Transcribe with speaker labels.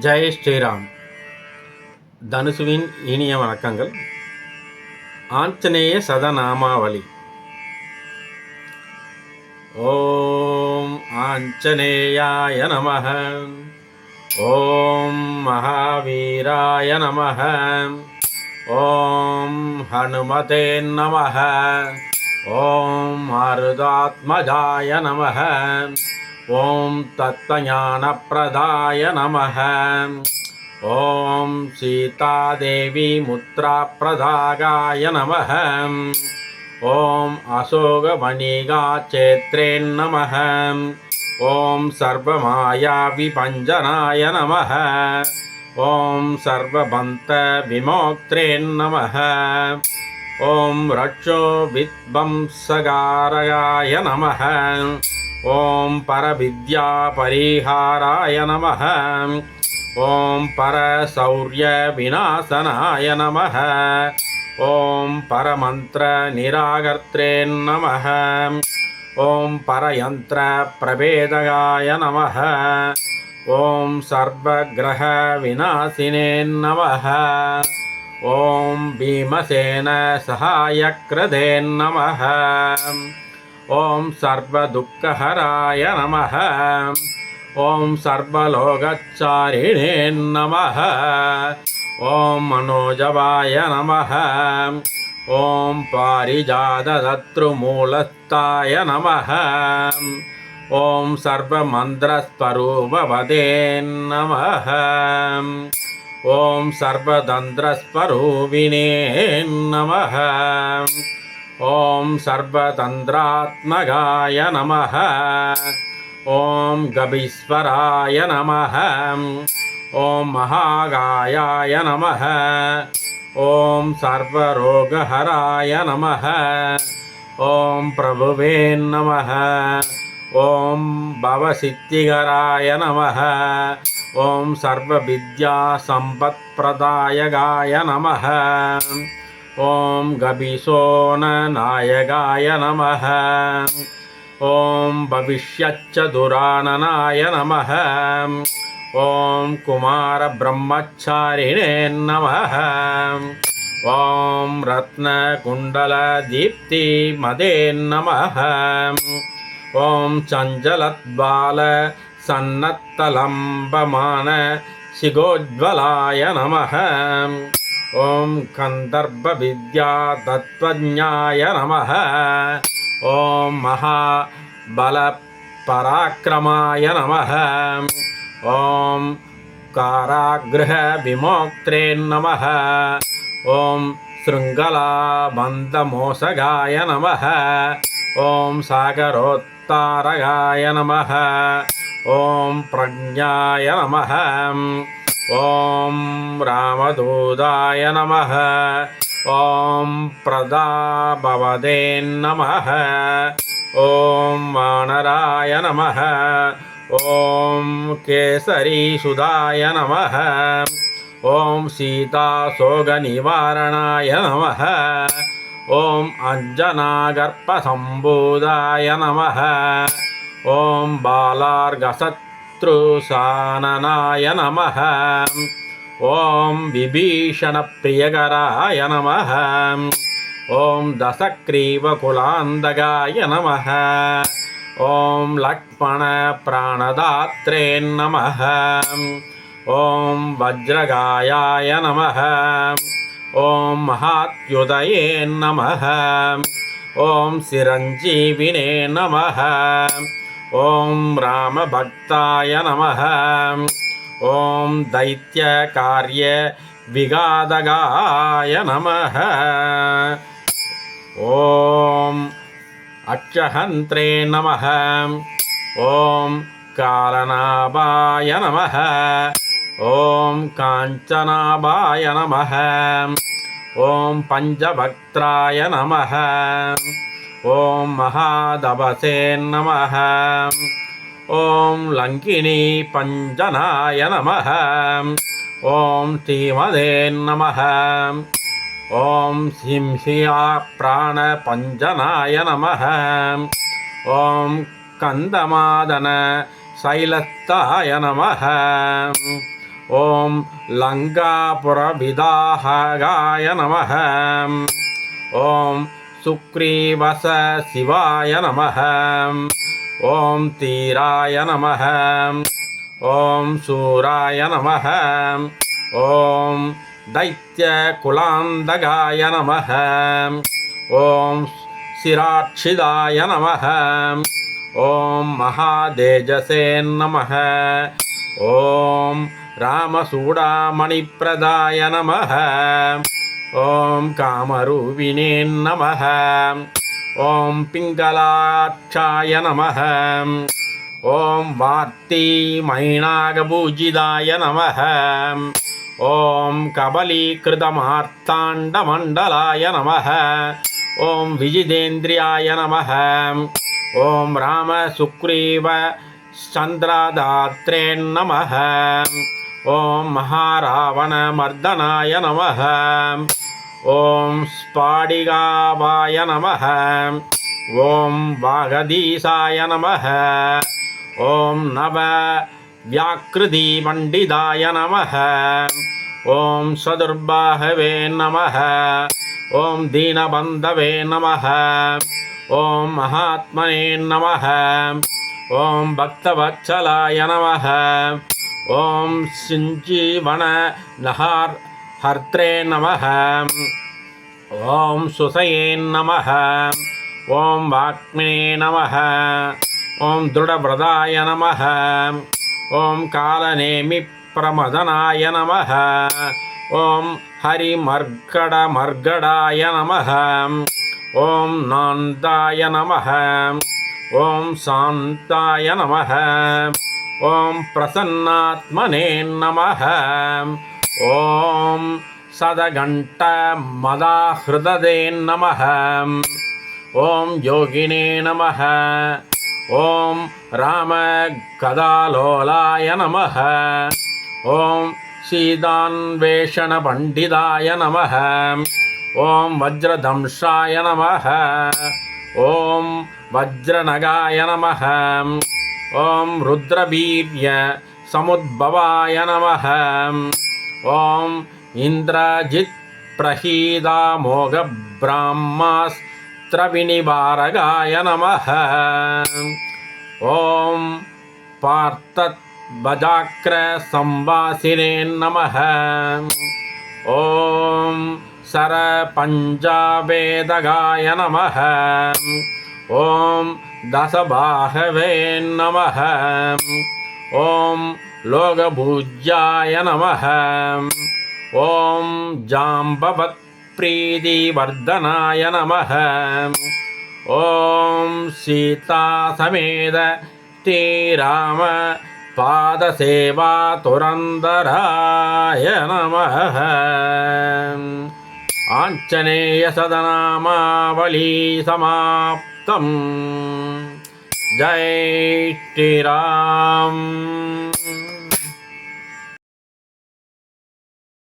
Speaker 1: ஜெய் ஸ்ரீராம். தனுசுவின் இனிய வணக்கங்கள். ஆஞ்சநேய சதநாமாவளி. ஓம் ஆஞ்சநேயாய நம ஓம் மகாவீராய நம ஓம் ஹனுமதே நம ஓம் மருதாத்மஜாய நமः ॐ तत्त्वज्ञानप्रदाय नमः। ॐ सीतादेवीमुद्राप्रदागाय नमः। ॐ अशोकमणिगाक्षेत्रेन्नमः ॐ सर्वमायाविपञ्जनाय नमः। ॐ सर्वबन्तविमोक्त्रेन्नमः ॐ रक्षो रक्षोविद्वंसगाराय नमः। ஓம் பரவித்யா பரிஹாராய நம ஓம் பரசௌரிய விநாசனாய நம ஓம் பரமந்திர நிராகர்த்தேன் நம ஓம் பரயந்திர பிரபேதகாய நம ஓம் சர்வகிரக விநாசினேன் நம ஓம் பீமசேன சகாயக்கிரதேன் நம ఓం సర్వదుఃఖహరాయ నమ. ఓం సర్వలోకచారిణే నమ. ఓం మనోజవాయ నమ. ఓం పారిజాతత్రుమూలస్థాయ నమ. ఓం సర్వమంత్రస్వరూపవదే నమ. ఓం సర్వతంత్రస్వరూపిణే నమ. ॐ सर्वतन्त्रात्मकाय नमः। ॐ गभीश्वराय नमः। ॐ महागायाय नमः। ॐ सर्वरोगहराय नमः। ॐ प्रभुवे नमः। ॐ भवसिद्धिकराय नमः। ॐ सर्वविद्यासम्पत्प्रदायकाय नमः ॐ गभीशोननायकाय नमः ॐ भविष्यच्चतुराननाय नमः ॐ कुमारब्रह्मचारिणे नमः ॐ रत्नकुण्डलदीप्तिमदे नमः ॐ चञ्चलद्बाल सन्नत्तलम्बमान शिगोज्ज्वलाय नमः ఓం కందర్భ విద్యా తత్వజ్ఞాయ నమ. ఓం మహాబల పరాక్రమాయ నమ. ఓం కారాగృహ విమోక్త్రే నమ. ఓం శృంగలాబంధమోసగాయ నమ. ఓం సాగరోత్తారగాయ నమ. ఓం ప్రజ్ఞాయ నమ. ॐ रामदूताय नमः। ॐ प्रदाभवदे नमः। ॐ वानराय नमः। ॐ केसरीसुधाय नमः। ॐ सीताशोगनिवारणाय नमः। ॐ अञ्जनागर्पसम्बोधाय नमः। ॐ बालार्गशत्रुसाननाय नमः ॐ विभीषणप्रियकराय नमः ॐ दशग्रीवकुलान्दगाय नमः ॐ लक्ष्मणप्राणदात्रे नमः ॐ वज्रगायाय नमः ॐ महात्युदये नमः ॐ चिरञ्जीविने नमः ஓம் ராம பக்தாய நம ஓம் தைத்திய காரிய விகாதகாய நம ஓம் அக்ஷஹந்திரே நம ஓம் காலநாபாய நம ஓம் காஞ்சனாபாய நம ஓம் பஞ்சபக்திராய நம ॐ महादवसे नमः ॐ लङ्किनी पञ्जनाय नमः ॐ श्रीमदे नमः ॐ सिंहिया प्राणपञ्जनाय नमः ॐ कन्दमादन शैलस्थाय नमः ॐ लङ्कापुरविदाहगाय नमः ॐ सुग्रीवस शिवाय नमः। ॐ तीराय नमः। ॐ शूराय नमः। ॐ दैत्यकुलान्दगाय नमः। ॐ शिराक्षिदाय नमः। ॐ महादेजसे नमः। ॐ रामसूडामणिप्रदाय नमः ஓம் காமரூபிணே நம ஓம் பிங்களாட்சாய நம ஓம் வார்த்தி மைனாக பூஜிதாய நம ஓம் கபலீகிருதமார்த்தாண்டமண்டலாய நம ஓம் விஜிதேந்திரியாய நம ஓம் ராம சுக்ரீவ சந்திரதாத்ரே நம ஓம் மகாராவணமர்தனாய நம ஓம் ஸ்பாடிகாவாய நம ஓம் வாகதீசாய நம ஓம் நவ வியாக்கிருதி பண்டிதாய நம ஓம் சதுர்பாகவே நம ஓம் தீனபந்தவே நம ஓம் மகாத்மனே நம ஓம் பக்தவத்சலாய நம ஓம் சிஞ்சீவன நகார் ஹர்த்ரே நம ஓம் சுசையே நம ஓம் வாக்மினே நம ஓம் திருடபிரதாய நம ஓம் காலநேமி பிரமதனாய நம ஓம் ஹரிமர்கட மர்கடாய நம ஓம் நாந்தாய நம ஓம் சாந்தாய நம ஓம் பிரசன்னாத்மனே நம ॐ सदघण्टमदाहृददे नमः ॐ योगिने नमः ॐ रामगदालोलाय नमः ॐ सीतान्वेषणपण्डिताय नमः ॐ वज्रदंशाय नमः ॐ वज्रनगाय नमः ॐ रुद्रवीर्य समुद्भवाय नमः ஓம் இந்திராஜித் பிரஹீதா மோக பிராமாஸ்திரவினிபாரகாய நம ஓம் பார்த்தத் பஜாக்கிர சம்பாசினேன் நம ஓம் சர பஞ்சாபேதகாய நம ஓம் தசபாகவே நம ஓம் लोकपूज्याय नमः ॐ जाम्बवत्प्रीतिवर्धनाय नमः ॐ सीतासमेत श्रीराम पादसेवातुरन्दराय नमः आञ्जनेयसदनामावली समाप्तम् जय श्रीराम